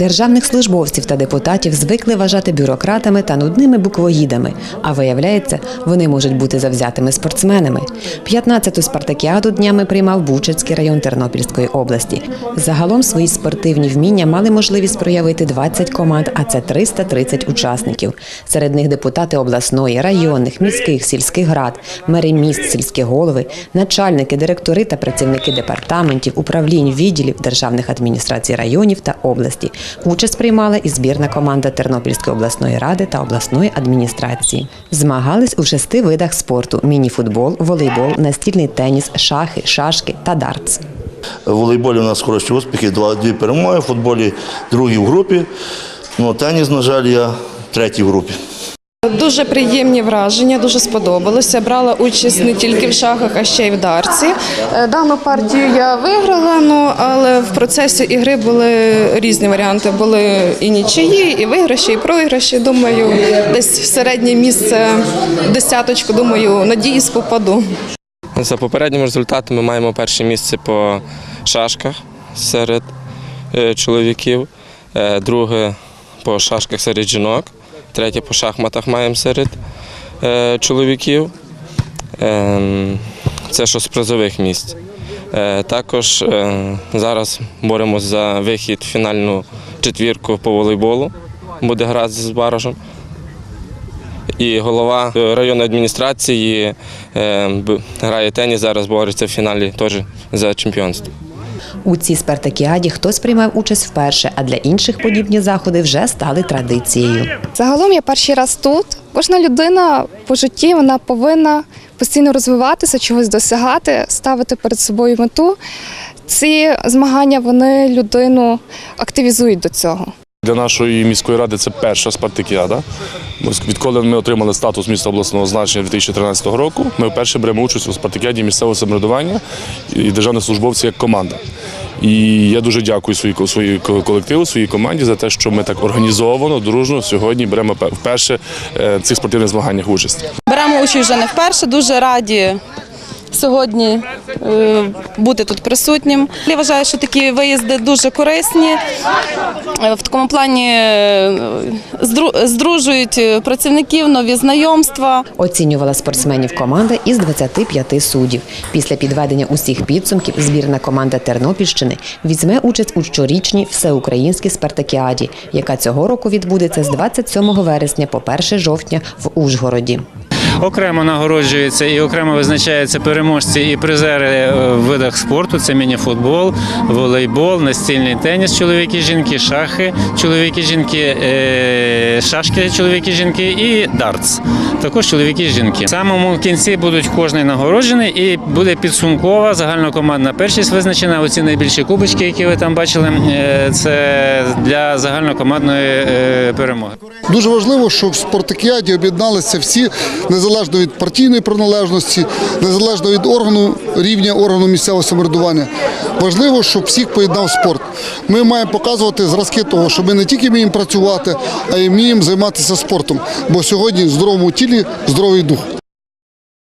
Державних службовців та депутатів звикли вважати бюрократами та нудними буквоїдами. А виявляється, вони можуть бути завзятими спортсменами. 15-ту спартакіаду днями приймав Бучацький район Тернопільської області. Загалом свої спортивні вміння мали можливість проявити 20 команд, а це 330 учасників. Серед них депутати обласної, районних, міських, сільських рад, мери міст, сільські голови, начальники, директори та працівники департаментів, управлінь, відділів державних адміністрацій районів та області. Участь приймала і збірна команда Тернопільської обласної ради та обласної адміністрації. Змагались у шести видах спорту: мініфутбол, волейбол, настільний теніс, шахи, шашки та дартс. В волейболі у нас хороші успіхи, дві перемоги, в футболі другі в групі. Ну, теніс, на жаль, я третій в групі. Дуже приємні враження, дуже сподобалося. Брала участь не тільки в шахах, а ще й в дарці. Е, Дану партію я виграла, ну але в процесі ігри були різні варіанти. Були і нічиї, і виграші, і програші. Думаю, десь в середнє місце десяточку. Думаю, надіюсь, попаду. За попередніми результатами маємо перше місце по шашках серед е, чоловіків, е, друге по шашках серед жінок, третє по шахматах маємо серед е, чоловіків. Ем, Це що з призових місць. Е, Також е, зараз боремося за вихід в фінальну четвірку по волейболу. Буде грати з Баражем. І голова районної адміністрації грає теніс, зараз бореться в фіналі теж за чемпіонство. У цій спартакіаді хтось приймав участь вперше, а для інших подібні заходи вже стали традицією. Загалом я перший раз тут. Кожна людина по житті вона повинна постійно розвиватися, чогось досягати, ставити перед собою мету. Ці змагання вони людину активізують до цього. Для нашої міської ради це перша спартакіада. Відколи ми отримали статус міста обласного значення 2013 року, ми вперше беремо участь у спартакіаді місцевого самоврядування і державних службовців як команда. І я дуже дякую своїй колективу, своїй команді за те, що ми так організовано, дружно сьогодні беремо вперше е, в цих спортивних змаганнях участь. Беремо участь вже не вперше, дуже раді сьогодні е, бути тут присутнім. Я вважаю, що такі виїзди дуже корисні. Е, В такому плані е, здружують працівників, нові знайомства. Оцінювала спортсменів команда із 25 суддів. Після підведення усіх підсумків збірна команда Тернопільщини візьме участь у щорічній всеукраїнській спартакіаді, яка цього року відбудеться з 27 вересня по 1 жовтня в Ужгороді. Окремо нагороджуються і окремо визначаються переможці і призери е, в видах спорту. Це мініфутбол, волейбол, настільний теніс, чоловіки, жінки, шахи, чоловіки, жінки, е, шашки, чоловіки, жінки і дартс. Також чоловіки, жінки. В самому кінці будуть кожний нагороджений і буде підсумкова загальнокомандна першість визначена. Оці найбільші кубочки, які ви там бачили, е, це для загальнокомандної перемоги. Дуже важливо, щоб в спартакіаді об'єдналися всі, незалежно від партійної приналежності, незалежно від органу рівня органу місцевого самоврядування. Важливо, щоб всіх поєднав спорт. Ми маємо показувати зразки того, що ми не тільки вміємо працювати, а й вміємо займатися спортом. Бо сьогодні в здоровому тілі здоровий дух.